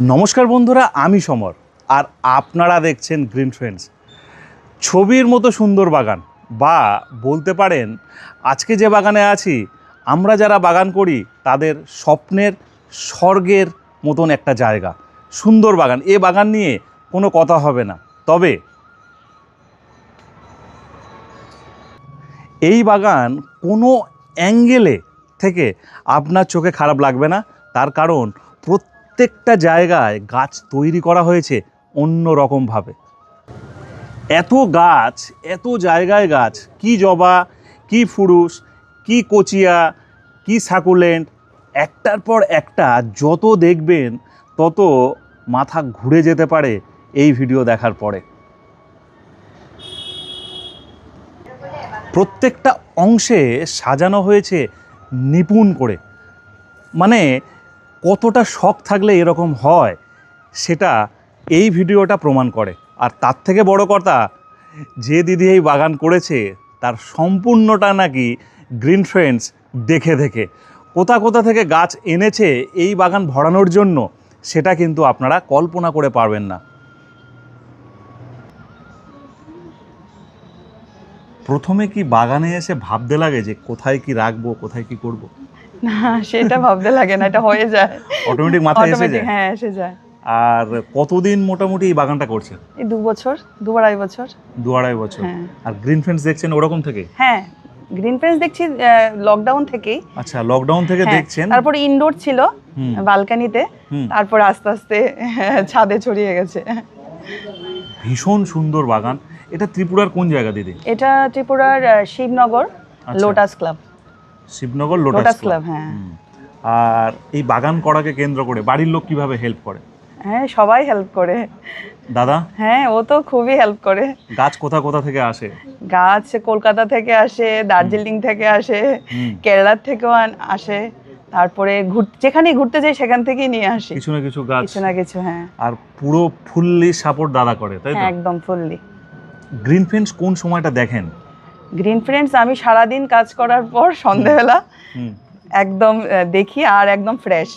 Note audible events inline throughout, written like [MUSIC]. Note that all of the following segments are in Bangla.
নমস্কার বন্ধুরা, আমি সমর, আর আপনারা দেখছেন গ্রিন ফ্রেন্ডস ছবির মতো সুন্দর বাগান, বা বলতে পারেন, আজকে যে বাগানে আছি, আমরা যারা বাগান করি, তাদের স্বপ্নের, স্বর্গের মতন একটা জায়গা। সুন্দর বাগান, এ বাগান নিয়ে কোনো কথা হবে না। তবে, এই বাগান কোনো অ্যাঙ্গেলে থেকে আপনার চোখে খারাপ লাগবে না। তার কারণ প্রত্যেকটা জায়গায় গাছ তৈরি করা হয়েছে অন্য রকমভাবে এত গাছ, এত জায়গায় গাছ, কি জবা, কি ফুরুস কি কচিয়া, কি সাকুলেন্ট, একটার পর একটা যত দেখবেন, তত মাথা ঘুরে যেতে পারে এই ভিডিও দেখার পরে। প্রত্যেকটা অংশে সাজানো হয়েছে নিপুণ করে। মানে কতটা শখ থাকলে এরকম হয়, সেটা এই ভিডিওটা প্রমাণ করে। আর তার থেকে বড় কথা, যে দিদি এই বাগান করেছে, তার সম্পূর্ণটা নাকি গ্রিন ফ্রেন্ডস দেখে দেখে। কোথা কোথা থেকে গাছ এনেছে, এই বাগান ভরানোর জন্য, সেটা কিন্তু আপনারা কল্পনা করে পারবেন না। প্রথমে কি বাগানে এসে ভাবতে লাগে যে কোথায় কি রাখব, কোথায় কি করব? না সেটা ভাবতে লাগে না এটা হয়ে যায়। অটোমেটিক মাথায় এসে যায়? হ্যাঁ এসে যায়। আর কতদিন মোটামুটি এই বাগানটা করছেন? এই দু বছর দু আড়াই বছর। দু আড়াই বছর। হ্যাঁ। আর গ্রিন ফ্রেন্ডস দেখছেন ওরকম থেকে? হ্যাঁ গ্রিন ফ্রেন্স দেখছি লকডাউন থেকেই। আচ্ছা লকডাউন থেকে হ্যাঁ, দেখছেন? তারপর ইনডোর ছিল বালকানিতে তারপর আস্তে আস্তে [LAUGHS] ছাদে ছড়িয়ে গেছে। ভীষণ সুন্দর বাগান। এটা ত্রিপুরার কোন জায়গা দিদি? এটা ত্রিপুরার শিবনগর আচ্ছা। Lotus club Shibnagar lotus club হ্যাঁ। আর এই বাগান করাকে কেন্দ্র করে বাড়ির লোক কীভাবে হেল্প করে? হ্যাঁ সবাই হেল্প করে। দাদা? হ্যাঁ ও তো খুবই হেল্প করে। গাছ কোথা কোথা থেকে আসে? গাছ কলকাতা থেকে আসে দার্জিলিং থেকে আসে কেরালার থেকেও আসে। তারপরে ঘুর- যেখানেই ঘুরতে যাই সেখান থেকেই নিয়ে আসি। কিছু না কিছু গাছ। কিছু না কিছু হ্যাঁ। আর পুরো ফুললি সাপোর্ট দাদা করে তাই তো? হ্যাঁ একদম ফুললি। গ্রিন ফ্রেন্ডস কোন সময়টা দেখেন? গ্রিন ফ্রেন্ডস আমি সারাদিন কাজ করার পর সন্ধ্যেবেলা হুম একদম দেখি আর একদম ফ্রেশ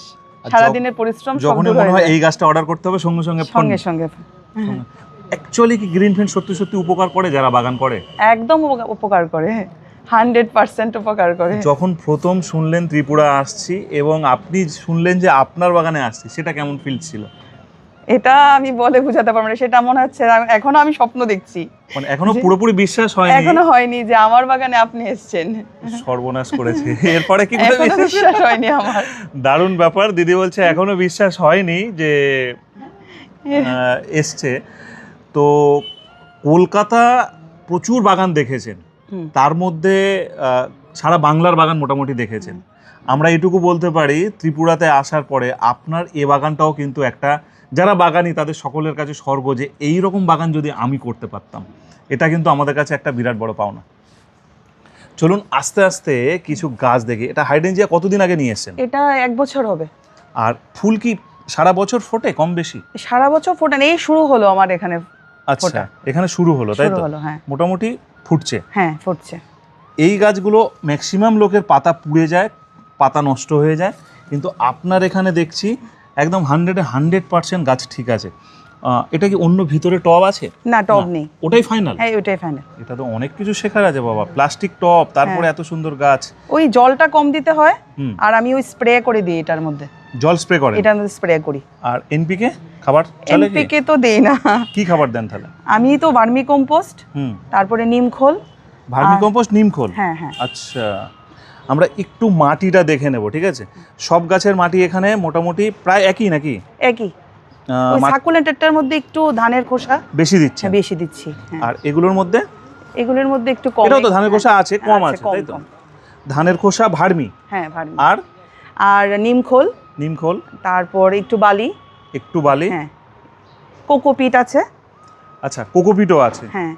সারাদিনের পরিশ্রম সব যখনই মনে হয় এই গাছটা অর্ডার করতে হবে সঙ্গে সঙ্গে সঙ্গে সঙ্গে অ্যাকচুয়ালি কি গ্রিন ফ্রেন্ড সত্যি সত্যি উপকার করে যারা বাগান করে? একদম উপকা- উপকার করে হান্ড্রেড পার্সেন্ট উপকার করে। যখন প্রথম শুনলেন ত্রিপুরা আসছি এবং আপনি শুনলেন যে আপনার বাগানে আসছি সেটা কেমন ফিল ছিল? এটা আমি বলে বোঝাতে পারব না সেটা মনে হচ্ছে এখনও আমি স্বপ্ন দেখছি। মানে এখনও পুরোপুরি বিশ্বাস হয়নি। এখনও হয়নি যে আমার বাগানে আপনি এসেছেন। সর্বনাশ করেছে। এরপরে কি করে বিশ্বাস- হয়নি আমার। দারুণ ব্যাপার। দিদি বলছে এখনও বিশ্বাস হয়নি যে এসছে। তো কলকাতা প্রচুর বাগান দেখেছেন। তার মধ্যে সারা বাংলার বাগান মোটামুটি দেখেছেন। আমরা এটুকু বলতে পারি ত্রিপুরাতে আসার পরে আপনার এ বাগানটাও কিন্তু একটা যারা বাগানি তাদের সকলের কাছে স্বর্গ যে এই রকম বাগান যদি আমি করতে পারতাম এটা কিন্তু আমাদের কাছে একটা বিরাট বড় পাওনা। চলুন আস্তে আস্তে কিছু গাছ দেখি। এটা হাইডেনজিয়া কতদিন আগে নিয়ে এসেছেন? এটা এক বছর হবে। আর ফুল কি সারা বছর ফোটে কম বেশি? সারা বছর ফোটান এই শুরু হলো আমার এখানে আচ্ছা এখানে শুরু হলো তাই তো? হ্যাঁ। মোটামুটি ফুটছে। হ্যাঁ ফুটছে। এই গাছগুলো ম্যাক্সিমাম লোকের পাতা পুড়ে যায় পাতা নষ্ট হয়ে যায় কিন্তু আপনার এখানে দেখছি একদম হান্ড্রেডে হান্ড্রেড পার্সেন্ট গাছ ঠিক আছে। এটা কি অন্য ভিতরে টব আছে? না টব নেই। ওটাই ফাইনাল হ্যাঁ ওটাই ফাইনাল এটা তো অনেক কিছু শেখার আছে বাবা। প্লাস্টিক টব তারপরে হ্যাঁ। এত সুন্দর গাছ। ওই জলটা কম দিতে হয় আর আমি ওই স্প্রে করে দিই এটার মধ্যে। জল স্প্রে করে এটার মধ্যে স্প্রে করি। আর এনপিকে খাবার চলে এনপিকে তো দেই না। কি খাবার দেন তাহলে? আমি তো ভার্মি কম্পোস্ট হুম। তারপরে নিম খোল ভার্মি কম্পোস্ট নিমখোল? হ্যাঁ হ্যাঁ। আচ্ছা। আমরা একটু মাটিটা দেখে নেব ঠিক আছে? সব গাছের মাটি এখানে মোটামুটি প্রায় একই নাকি? একই। সাকুলেন্টেরটার মধ্যে একটু ধানের খোসা। বেশি দিচ্ছে হ্যাঁ, বেশি দিচ্ছি হ্যাঁ। আর এগুলোর মধ্যে? এগুলোর মধ্যে একটু কম। এটাও তো ধানের খোসা আছে কম আছে, তাই তো? ধানের খোসা ভার্মি। হ্যাঁ ভার্মি। আর? আর নিম খোল। নিমখোল তারপর একটু বালি। একটু বালি। হ্যাঁ। কোকোপিট আছে। আচ্ছা কোকোপিটও আছে। হ্যাঁ।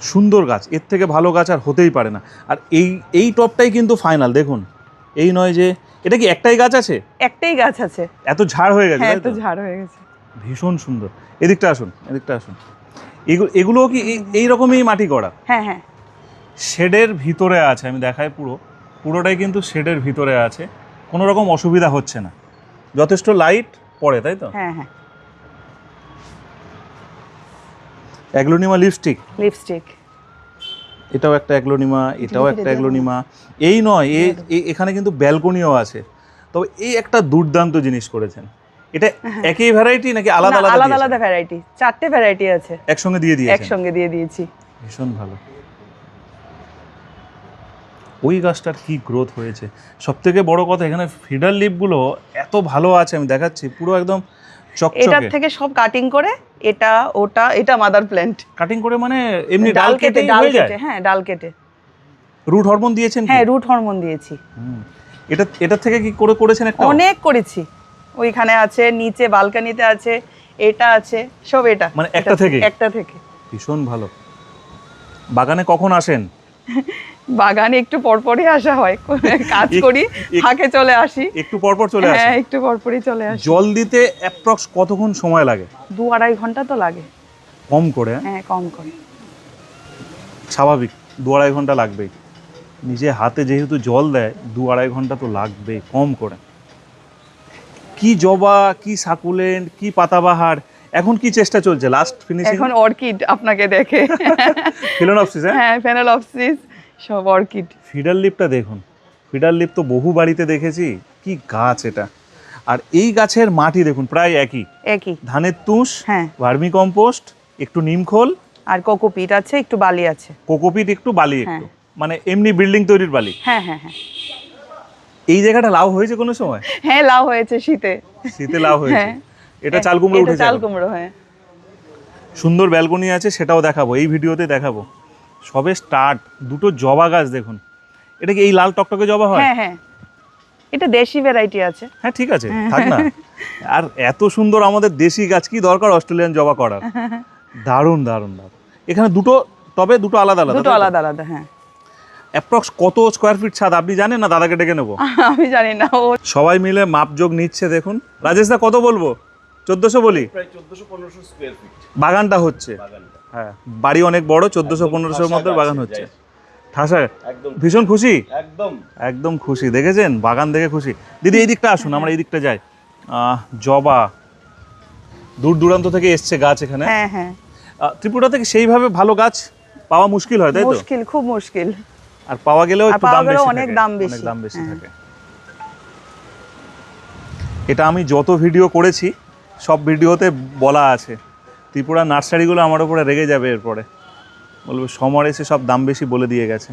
সুন্দর গাছ এর থেকে ভালো গাছ আর হতেই পারে না। আর এই এই টপটাই কিন্তু ফাইনাল দেখুন। এই নয় যে এটা কি একটাই গাছ আছে? একটাই গাছ আছে। এত ঝাড় হয়ে গেছে হ্যাঁ তাই তো তো? ঝাড় হয়ে গেছে। ভীষণ সুন্দর। এদিকটা আসুন এদিকটা আসুন। এগুলো এগুলোও কি এই- এই রকমই মাটি করা? হ্যাঁ হ্যাঁ। শেডের ভিতরে আছে আমি দেখাই পুরো। পুরোটাই কিন্তু শেডের ভিতরে আছে। কোনো রকম অসুবিধা হচ্ছে না। যথেষ্ট লাইট পড়ে তাই তো? হ্যাঁ হ্যাঁ। Aglaonema lipstick? লিপস্টিক। এটাও একটা অ্যাগ্লোনিমা এটাও একটা অ্যাগ্লোনিমা। এই নয় এখানে কিন্তু ব্যালকনিও আছে। তবে এই একটা দুর্দান্ত জিনিস করেছেন। এটা একই ভ্যারাইটি নাকি আলাদা আলাদা আলাদা আলাদা ভ্যারাইটি চারটে ভ্যারাইটি আছে। একসঙ্গে দিয়ে দিয়েছেন? একসঙ্গে দিয়ে দিয়েছি। ভীষণ ভালো। ওই গাছটার কি গ্রোথ হয়েছে? সব থেকে বড় কথা এখানে ফিডার লিপগুলো এত ভালো আছে আমি দেখাচ্ছি পুরো একদম এটার থেকে সব কাটিং করে এটা ওটা এটা মাদার প্ল্যান্ট কাটিং করে মানে এমনি ডাল কেটে ডাল কেটে হ্যাঁ ডাল কেটে। রুট হরমোন দিয়েছেন হ্যাঁ রুট হরমোন দিয়েছি। এটা এটা থেকে কি করে করেছেন একটা? অনেক করেছি। ওইখানে আছে নিচে বালকানিতে আছে এটা আছে সব এটা। মানে একটা থেকেই? একটা থেকে। ভীষণ ভালো। বাগানে কখন আসেন? [LAUGHS] বাগানে একটু পরপরই আসা হয়। কাজ করি ফাঁকে চলে আসি। একটু পর পর চলে হ্যাঁ একটু পরপরই চলে আসি। জল দিতে অ্যাপ্রক্স কতক্ষণ সময় লাগে? দু আড়াই ঘণ্টা তো লাগে। কম করে হ্যাঁ? হ্যাঁ কম করে। স্বাভাবিক দু আড়াই ঘণ্টা লাগবেই। নিজে হাতে যেহেতু জল দেয় দু আড়াই ঘণ্টা তো লাগবেই কম করে। কি জবা কি সাকুলেন্ট কি পাতাবাহার এখন কি চেষ্টা চলছে? লাস্ট ফিনিশিং এখন অর্কিড আপনাকে দেখে। [LAUGHS] ফিলোনপসিস হ্যাঁ? হ্যাঁ ফেনালপসিস সব অর্কিড। ফিডার লিপটা দেখুন। ফিডার লিপ তো বহু বাড়িতে দেখেছি। কি গাছ এটা। আর এই গাছের মাটি দেখুন প্রায় একই। একই। ধানের তুষ হ্যাঁ। ভার্মি কম্পোস্ট একটু নিমখোল আর কোকোপিট আছে একটু বালি আছে। কোকোপিট একটু বালি একটু। হ্যাঁ। মানে এমনি বিল্ডিং তৈরির বালি। হ্যাঁ হ্যাঁ হ্যাঁ। এই জায়গাটা লাউ হয়েছে কোনো সময়? হ্যাঁ লাউ হয়েছে শীতে। শীতে লাউ হয়েছে। হ্যাঁ। এটা চাল কুমড়ো উঠেছে চাল কুমড়ো হ্যাঁ। সুন্দর ব্যালকনি আছে সেটাও দেখাবো। এই ভিডিওতে দেখাবো। সবে স্টার্ট দুটো জবা গাছ দেখুন। এটা কি এই লাল টকটকে জবা হয়? হ্যাঁ হ্যাঁ। এটা দেশি ভ্যারাইটি আছে। হ্যাঁ ঠিক আছে থাক না। আর এত সুন্দর আমাদের দেশি গাছ কি দরকার অস্ট্রেলিয়ান জবা করার? দারুণ দারুণ দারুণ। এখানে দুটো তবে দুটো আলাদা আলাদা দুটো আলাদা আলাদা হ্যাঁ। অ্যাপ্রক্স কত স্কোয়ার ফিট ছাদ? আপনি জানেন না? দাদাকে ডেকে নেব। আমি জানি না ও সবাই মিলে মাপযোগ নিচ্ছে দেখুন। রাজেশ দা কত বলব? চোদ্দশো বলি? প্রায় চোদ্দশো পনেরোশো স্কোয়ার ফিট বাগানটা হচ্ছে? হ্যাঁ বাড়ি অনেক বড় চোদ্দশো পনেরোশোর মধ্যে বাগান হচ্ছে। ঠাসা ভীষণ খুশি? একদম। একদম খুশি দেখেছেন? বাগান দেখে খুশি। দিদি এই দিকটা আসুন আমরা এই দিকটা যাই। আহ, জবা দূর দূরান্ত থেকে এসছে গাছ এখানে। হ্যাঁ হ্যাঁ। ত্রিপুরা থেকে সেইভাবে ভালো গাছ পাওয়া মুশকিল হয় তাই তো? মুশকিল খুব মুশকিল। আর পাওয়া গেলেও একটু দাম বেশি অনেক দাম অনেক বেশি, দাম বেশি হ্যাঁ। থাকে। এটা আমি যত ভিডিও করেছি সব ভিডিওতে বলা আছে। ত্রিপুরা নার্সারিগুলো আমার উপরে রেগে যাবে এরপরে। বলবে সমর এসে সব দাম বেশি বলে দিয়ে গেছে।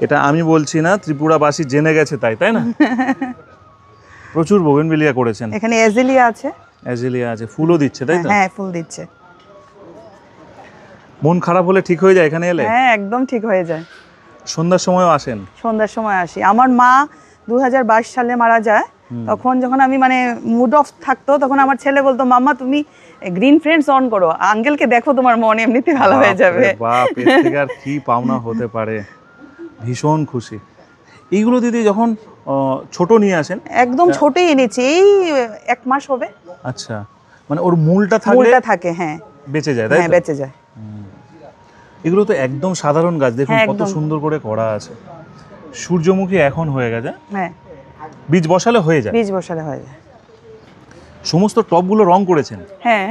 এটা আমি বলছি না ত্রিপুরাবাসী জেনে গেছে তাই তাই না? [LAUGHS] প্রচুর বোগেনভিলিয়া করেছেন। এখানে অ্যাজেলিয়া আছে। অ্যাজেলিয়া আছে ফুলও দিচ্ছে তাই তো? হ্যাঁ ফুল দিচ্ছে। মন খারাপ হলে ঠিক হয়ে যায় এখানে এলে? হ্যাঁ একদম ঠিক হয়ে যায়। সন্ধ্যার সময়ও আসেন? সন্ধ্যার সময় আসি। আমার মা দু হাজার বাইশ সালে মারা যায়। তখন যখন আমি মানে মুড অফ থাকতো তখন আমার ছেলে বলতো মাম্মা তুমি গ্রিন ফ্রেন্ডস অন করো। আঙ্কেলকে দেখো তোমার মন এমনিতে ভালো হয়ে যাবে। বাপ এর থেকে আর কি পাওনা হতে পারে? ভীষণ খুশি। এইগুলো দিদি যখন ছোট নিয়ে আসেন? একদম ছোটই এনেছি। এই এক মাস হবে। আচ্ছা। মানে ওর মূলটা থাকলে মূলটা থাকে হ্যাঁ। বেঁচে যায় তাই হ্যাঁ বেঁচে যায়। এগুলো তো একদম সাধারণ গাছ। দেখুন হ্যাঁ, কত সুন্দর করে করা আছে। সূর্যমুখী এখন হয়ে গেছে। হ্যাঁ। বীজ বসালে হয়ে যায়। বীজ বসালে হয়ে যায়। সমস্ত টবগুলো রং করেছেন? হ্যাঁ।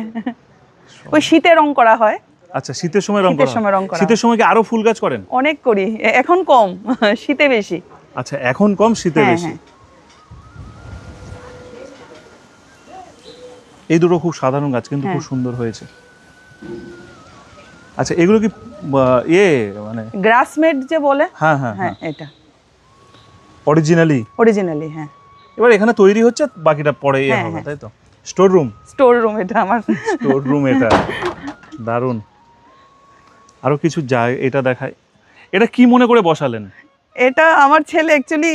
ওই শীতে রং করা হয়। আচ্ছা শীতের সময় রং করা শীতের সময় কি আরও ফুল গাছ করেন? অনেক করি। এখন কম [LAUGHS] শীতে বেশি। আচ্ছা এখন কম শীতে হ্যাঁ বেশি। হ্যাঁ। এই দুটো খুব সাধারণ গাছ কিন্তু খুব হ্যাঁ। সুন্দর হয়েছে। আচ্ছা এগুলো কি আহ, ইয়ে মানে গ্রাসমেড যে বলে? হ্যাঁ হ্যাঁ হ্যাঁ। এটা। অরিজিনালি অরিজিনালি হ্যাঁ। এবার এখানে তৈরি হচ্ছে বাকিটা পরে ইয়ে হ্যাঁ, হবে হ্যাঁ। তাই তো? স্টোর রুম স্টোর রুম এটা আমার। স্টোর রুম এটা। দারুণ। আরও কিছু যায় এটা দেখায় এটা কি মনে করে বসালেন? এটা আমার ছেলে অ্যাকচুয়ালি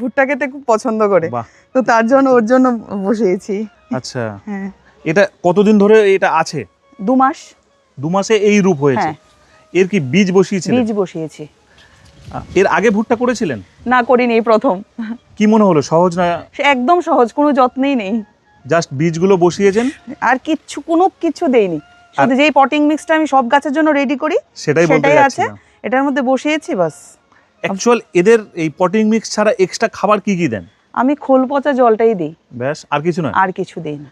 ভুট্টা খেতে খুব পছন্দ করে। তো তার জন্য ওর জন্য বসিয়েছি। আচ্ছা। হ্যাঁ। এটা কতদিন ধরে এটা আছে? দু মাস। দু মাসে এই রূপ হয়েছে। হ্যাঁ। এর কি বীজ বসিয়েছিলেন? বীজ বসিয়েছি। এর আগে ভুট্টা করেছিলেন? না করিনি এই প্রথম। কি মনে হলো সহজ না? একদম সহজ কোনো যত্নেই নেই। জাস্ট বীজগুলো বসিয়েছেন? আর কিচ্ছু কোনো কিছু দেইনি। শুধু যেই পটিং মিক্সটা আমি সব গাছের জন্য রেডি করি সেটাই সেটাই আছে। এটার মধ্যে বসিয়েছি বাস। অ্যাকচুয়াল এদের এই পটিং মিক্স ছাড়া এক্সট্রা খাবার কি কি দেন? আমি খোল পচা জলটাই দিই। ব্যাস আর কিছু না? আর কিছু দেই না।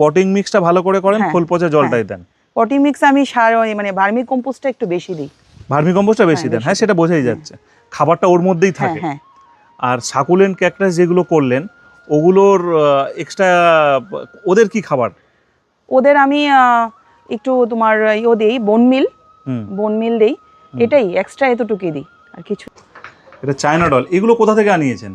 পটিং মিক্সটা ভালো করে করেন হ্যাঁ, খোল পচা জলটাই দেন। পটিং মিক্স আমি সার মানে ভার্মি কম্পোস্টটা একটু বেশি দিই। ভার্মি কম্পোস্টটা বেশি হ্যাঁ, দেন। হ্যাঁ সেটা বোঝাই যাচ্ছে। খাবারটা ওর মধ্যেই হ্যাঁ থাকে। হ্যাঁ। আর সাকুলেন্ট ক্যাকটাস যেগুলো করলেন ওগুলোর এক্সট্রা ওদের কি খাবার? ওদের আমি একটু তোমার ইয়ে দিই বনমিল হুম। বনমিল দিই। এটাই এক্সট্রা এতটুকুই দিই। আর কিছু এটা চায়না ডল এগুলো কোথা থেকে আনিয়েছেন?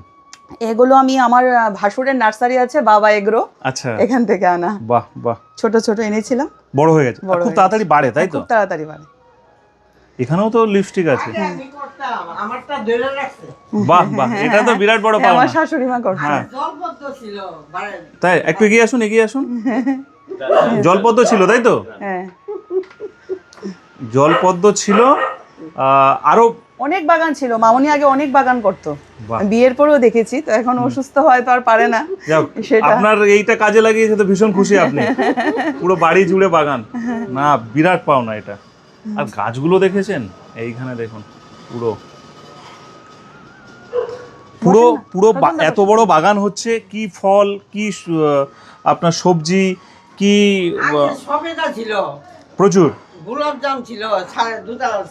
এগুলো আমি আমার ভাসুরের নার্সারি আছে বাবা এগ্রো। আচ্ছা। এখান থেকে আনা। বাহ বাহ। ছোট ছোট এনেছিলাম। বড় হয়ে গেছে। খুব তাড়াতাড়ি বাড়ে তাই তো? খুব তাড়াতাড়ি বাড়ে। এখানেও তো লিপস্টিক আছে। আমারটা রাখছে। বাহ বাহ এটা তো বিরাট বড় হ্যাঁ, আমার শাশুড়ি মা করতো হ্যাঁ। ছিল তাই একটু এগিয়ে আসুন এগিয়ে আসুন। জলপদ্ম ছিল তাই তো? হ্যাঁ। জলপদ্ম ছিল আহ, আরও অনেক বাগান ছিল মামনি আগে অনেক বাগান করতো। বিয়ের পরেও দেখেছি তো এখন অসুস্থ হয় তো আর পারে না। আপনার এইটা কাজে লাগিয়েছে তো ভীষণ খুশি আপনি। পুরো বাড়ি জুড়ে বাগান। না বিরাট পাওনা এটা। আর গাছগুলো দেখেছেন? এইখানে দেখুন পুরো। পুরো পুরো এত বড় বাগান হচ্ছে কি ফল কি আপনার সবজি কি সবেদা ছিল। প্রচুর। গোলাপ জাম ছিল দুতলার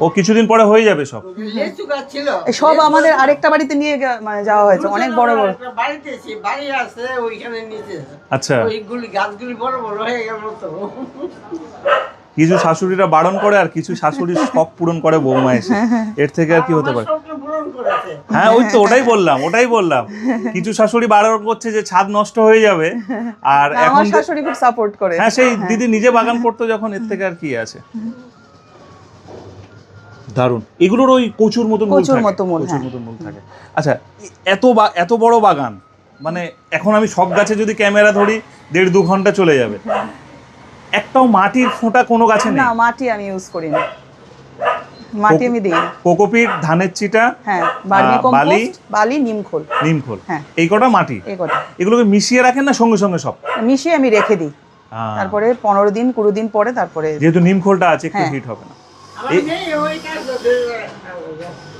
ও কিছুদিন পরে হয়ে যাবে সব। লেচু গাছ ছিল। সব আমাদের আরেকটা বাড়িতে নিয়ে গে- মানে যাওয়া হয়েছে অনেক বড় বড়। বাড়িতে এসে বাড়ি আছে ওইখানে নিচে। আচ্ছা। ওইগুলি গাছগুলি বড় বড় হয়ে গেল তো। কিছু শাশুড়িরা বারণ করে আর কিছু শাশুড়ির শখ পূরণ করে বৌমা এসে। এর থেকে আর কি হতে পারে? হ্যাঁ ওই তো ওটাই বললাম ওটাই বললাম। কিছু শাশুড়ি বারণ করছে যে ছাদ নষ্ট হয়ে যাবে আর এখন শাশুড়ি খুব সাপোর্ট করে হ্যাঁ সেই দিদি নিজে বাগান করতো যখন এর থেকে আর কি আছে। দারুণ। এগুলোর ওই কচুর মতন কচুর মতো মূল, কচুর হ্যাঁ। মতন মূল থাকে। আচ্ছা এত বা- এত বড় বাগান মানে এখন আমি সব গাছে যদি ক্যামেরা ধরি দেড় দু ঘণ্টা চলে যাবে। একটাও মাটির ফোঁটা কোনো গাছে নেই। না মাটি আমি ইউজ করি না। মাটি আমি দিই না। কোকোপিট ধানের চিটা হ্যাঁ বালি? কম্পোস্ট বালি নিমখোল নিমখোল হ্যাঁ। এই কটা মাটি? এই কথা এগুলোকে মিশিয়ে রাখেন না সঙ্গে সঙ্গে সব? মিশিয়ে আমি রেখে দিই। তারপরে পনেরো দিন কুড়ি দিন পরে তারপরে যেহেতু নিমখোলটা আছে একটু হ্যাঁ। হিট হবে না।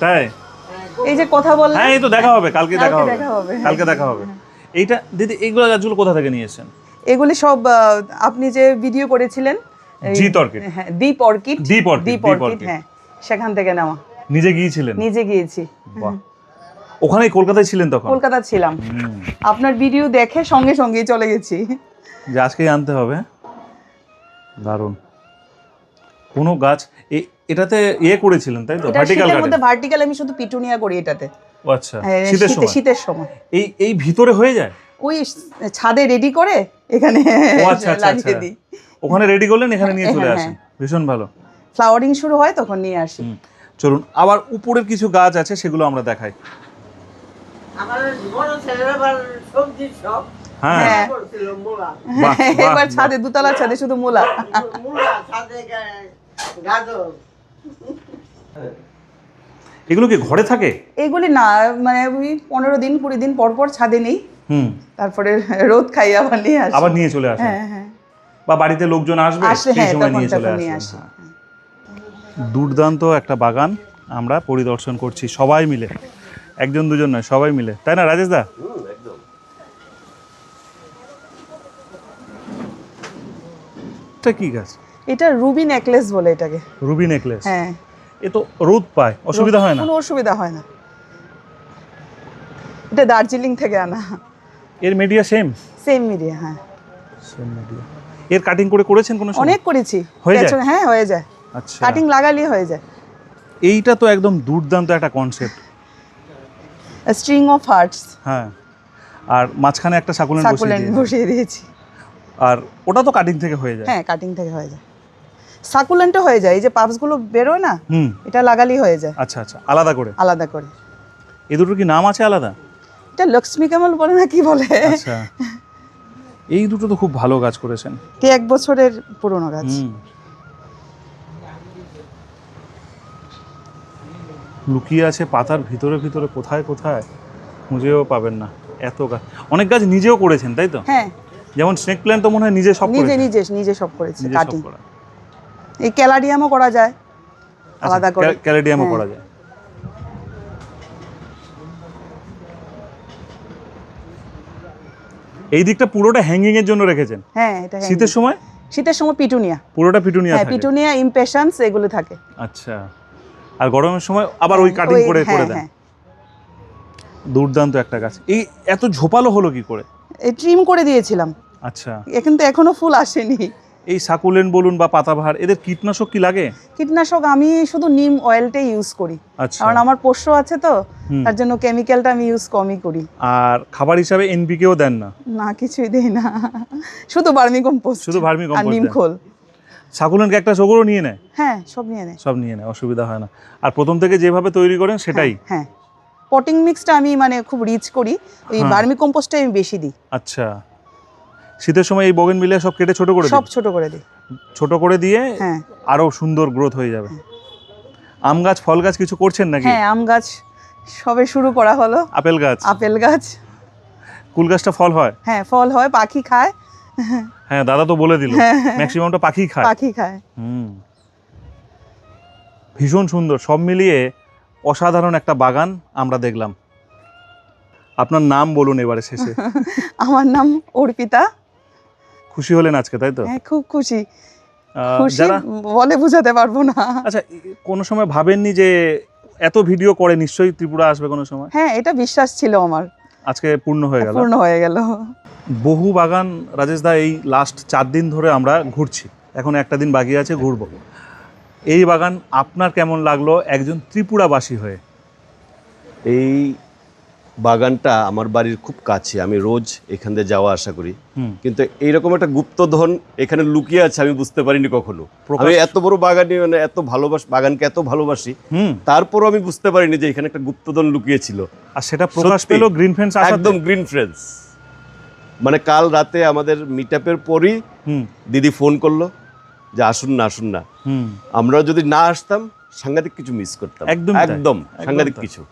তাই? এই যে কথা বললেন হ্যাঁ এই তো দেখা হবে কালকে দেখা হবে। হ্যাঁ। কালকে দেখা হবে। এইটা দিদি এইগুলো গাছগুলো কোথা থেকে নিয়েছেন এগুলি সব আপনি যে ভিডিও করেছিলেন অর্কিড। হ্যাঁ দীপ অর্কিড দীপ অর্কিড। হ্যাঁ সেখান থেকে নেওয়া। নিজে গিয়েছিলেন? নিজে গিয়েছি। বাহ। ওখানেই কলকাতায় ছিলেন তখন? কলকাতা ছিলাম। আপনার ভিডিও দেখে সঙ্গে সঙ্গেই চলে গেছি। যে আজকেই আনতে হবে দারুণ। কোনো গাছ এটাতে ইয়ে করেছিলেন তাই তো? ভার্টিক্যাল শীতের মধ্যে ভার্টিক্যাল আমি শুধু পিটুনিয়া করি এটাতে। আচ্ছা হ্যাঁ, শীতের সময়? শীতের সময়। এই এই ভিতরে হয়ে যায়? ওই ছাদে রেডি করে এখানে আচ্ছা আচ্ছা আচ্ছা লাগিয়ে দিই। ওখানে রেডি করলেন এখানে নিয়ে চলে হ্যাঁ, আসেন। ভীষণ ভালো। ফ্লাওয়ারিং শুরু হয় তখন নিয়ে আসি। চলুন আবার উপরের কিছু গাছ আছে সেগুলো আমরা দেখাই। হ্যাঁ। হ্যাঁ। এবার [LAUGHS] ছাদে দুতলা ছাদে শুধু মূলা। এগুলো কি ঘরে থাকে? এইগুলি না মানে ওই পনেরো দিন কুড়ি দিন পর পর ছাদে নেই। হুম। তারপরে রোদ খাই আবার নিয়ে আসি। আবার নিয়ে চলে আসেন হ্যাঁ হ্যাঁ। বা বাড়িতে লোকজন আসবে? সেই হ্যাঁ সময় নিয়ে চলে আসেন হ্যাঁ। দুর্দান্ত একটা বাগান আমরা পরিদর্শন করছি সবাই মিলে। একজন দুজন নয় সবাই মিলে। তাই না রাজেশ দা? এটা কি গাছ? এটা রুবি নেকলেস বলে এটাকে। Ruby necklace? হ্যাঁ। এ তো রোদ পায় অসুবিধা হয় না? কোনো অসুবিধা হয় না। এটা দার্জিলিং থেকে আনা। এর মিডিয়া সেম সেম মিডিয়া হ্যাঁ। সেম মিডিয়া এর কাটিং করে করেছেন কোনো? অনেক করেছি। হয়ে যায়? হ্যাঁ হয়ে যায়। আচ্ছা। কাটিং লাগালে হয়ে যায়। এইটা তো একদম দুর্দান্ত একটা কনসেপ্ট স্ট্রিং অফ হার্টস হ্যাঁ। আর মাঝখানে একটা সাকুলেন বসিয়ে সাকুলেন্ট দিয়েছে। বসিয়ে দিয়েছি। আর ওটা তো কাটিং থেকে হয়ে যায়। হ্যাঁ কাটিং থেকে হয়ে যায়। সাকুলেন্টও হয়ে যায়। এই যে পাপসগুলো বেরোয় না হুম। এটা লাগালেই হয়ে যায়। আচ্ছা আচ্ছা। আলাদা করে? আলাদা করে। এ দুটোর কি নাম আছে আলাদা? এটা লক্ষ্মী কামাল বলে না কি বলে? আচ্ছা। এই দুটো তো খুব ভালো কাজ করেছেন। কি এক বছরের পুরনো গাছ। লুকিয়ে আছে পাতার ভিতরে ভিতরে কোথায় কোথায়? খুঁজেও পাবেন না। এত গাছ অনেক গাছ নিজেও করেছেন তাই তো? হ্যাঁ। যেমন স্নেক প্ল্যান্ট তো মনে হয় নিজে সব নিজে নিজে নিজে সব করেছে কাটিং এই ক্যালাডিয়ামও করা যায়। আচ্ছা, আলাদা করে। ক্যালেডিয়ামও হ্যাঁ। করা যায়। এই দিকটা পুরোটা হ্যাঙ্গিং এর জন্য রেখেছেন? হ্যাঁ এটা শীতের সময়? শীতের সময় পিটুনিয়া। পুরোটা পিটুনিয়া হ্যাঁ পিটুনিয়া ইমপেশেন্স এগুলো থাকে। আচ্ছা। আর গরমের সময় আবার ওই কাটিং করে হ্যাঁ, করে দেন। হ্যাঁ। দুর্দান্ত একটা গাছ। এই এত ঝোপালো হলো কি করে? এই ট্রিম করে দিয়েছিলাম। আচ্ছা। এখন তো এখনও ফুল আসেনি। এই সাকুলেন বলুন বা পাতাবাহার এদের কীটনাশক কি লাগে? কীটনাশক আমি শুধু নিম অয়েলটাই ইউজ করি। আচ্ছা। কারণ আমার পোষ্য আছে তো তার জন্য কেমিক্যালটা আমি ইউজ কমই করি। আর খাবার হিসাবে এনপিকেও দেন না? না কিছুই দেই না। শুধু বার্মি কম্পোস্ট শুধু ভার্মি আর কম্পোস্ট নিম খোল। সাকুলেনকে একটা চোখরও নিয়ে নেয়? হ্যাঁ সব নিয়ে নেয়। সব নিয়ে নেয় অসুবিধা হয় না। আর প্রথম থেকে যেভাবে তৈরি করেন সেটাই? হ্যাঁ। পটিং মিক্সটা আমি মানে খুব রিচ করি। ওই হ্যাঁ। বার্মি কম্পোস্টটাই আমি বেশি দিই। আচ্ছা। শীতের সময় এই বগেন মিলে সব কেটে ছোট করে সব ছোট করে দিই। ছোট করে দিয়ে হ্যাঁ। আরও সুন্দর গ্রোথ হয়ে যাবে। আম গাছ ফল গাছ কিছু করছেন নাকি? হ্যাঁ আম গাছ সবে শুরু করা হলো। আপেল গাছ? আপেল গাছ। কুল গাছটা ফল হয়? হ্যাঁ ফল হয় পাখি খায়। হ্যাঁ দাদা তো বলে দিল ম্যাক্সিমামটা পাখি খায়। পাখি খায়। হুম। ভীষণ সুন্দর সব মিলিয়ে অসাধারণ একটা বাগান আমরা দেখলাম। আপনার নাম বলুন এবারে শেষে। [LAUGHS] আমার নাম অর্পিতা। খুশি হলেন আজকে তাই তো? হ্যাঁ খুব খুশি। বলে বোঝাতে পারব না। আচ্ছা কোনো সময় ভাবেননি যে এত ভিডিও করে নিশ্চয়ই ত্রিপুরা আসবে কোনো সময়? হ্যাঁ এটা বিশ্বাস ছিল আমার। আজকে পূর্ণ হয়ে গেল। পূর্ণ হয়ে গেল। বহু বাগান রাজেশ দা এই লাস্ট চার দিন ধরে আমরা ঘুরছি। এখন একটা দিন বাকি আছে ঘুরবো। এই বাগান আপনার কেমন লাগল একজন ত্রিপুরাবাসী হয়ে? এই বাগানটা আমার বাড়ির খুব কাছে আমি রোজ এখান দিয়ে যাওয়া আসা করি। কিন্তু এইরকম একটা গুপ্তধন এখানে লুকিয়ে আছে আমি বুঝতে পারিনি কখনো। আমি এত বড় বাগানি মানে এত ভালোবাস বাগানকে এত ভালোবাসি তারপরও আমি বুঝতে পারিনি যে এখানে একটা গুপ্তধন লুকিয়ে ছিল আর সেটা প্রকাশ। পেল গ্রিন ফেন্স একদম গ্রিন ফ্রেন্ডস। মানে কাল রাতে আমাদের মিট আপের পরই দিদি ফোন করল যে আসুন না আসুন না। আমরা যদি না আসতাম সাংঘাতিক কিছু মিস করতাম। একদম একদম সাংঘাতিক কিছু।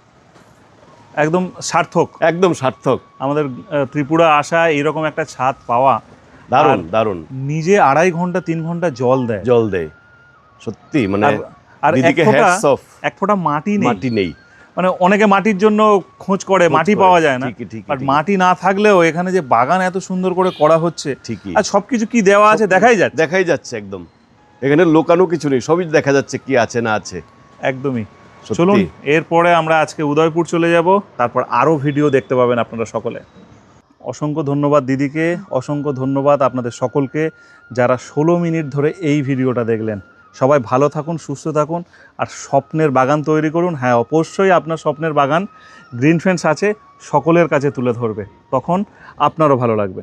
একদম সার্থক। একদম সার্থক। আমাদের ত্রিপুরা আসা এরকম একটা ছাদ পাওয়া। দারুণ দারুণ। নিজে আড়াই ঘণ্টা তিন ঘণ্টা জল দেয়। জল দেয়। সত্যি মানে আর- এক ফোঁটা এক ফোঁটা মাটি নেই। মাটি নেই। মানে অনেকে মাটির জন্য খোঁজ করে মাটি পাওয়া যায় না। আর মাটি না থাকলেও এখানে যে বাগান এত সুন্দর করে করা হচ্ছে ঠিকই। আর সবকিছু কি দেওয়া আছে দেখাই যাচ্ছে। দেখাই যাচ্ছে একদম। এখানে লোকানো কিছু নেই সবই দেখা যাচ্ছে কি আছে না আছে। একদমই। চলুন, এরপরে আমরা আজকে উদয়পুর চলে যাব। তারপর আরও ভিডিও দেখতে পাবেন আপনারা সকলে। অসংখ্য ধন্যবাদ দিদিকে, অসংখ্য ধন্যবাদ আপনাদের সকলকে যারা ষোলো মিনিট ধরে এই ভিডিওটা দেখলেন। সবাই ভালো থাকুন, সুস্থ থাকুন, আর স্বপ্নের বাগান তৈরি করুন। হ্যাঁ অবশ্যই আপনার স্বপ্নের বাগান, গ্রিন ফেন্স আছে, সকলের কাছে তুলে ধরবে। তখন আপনারও ভালো লাগবে।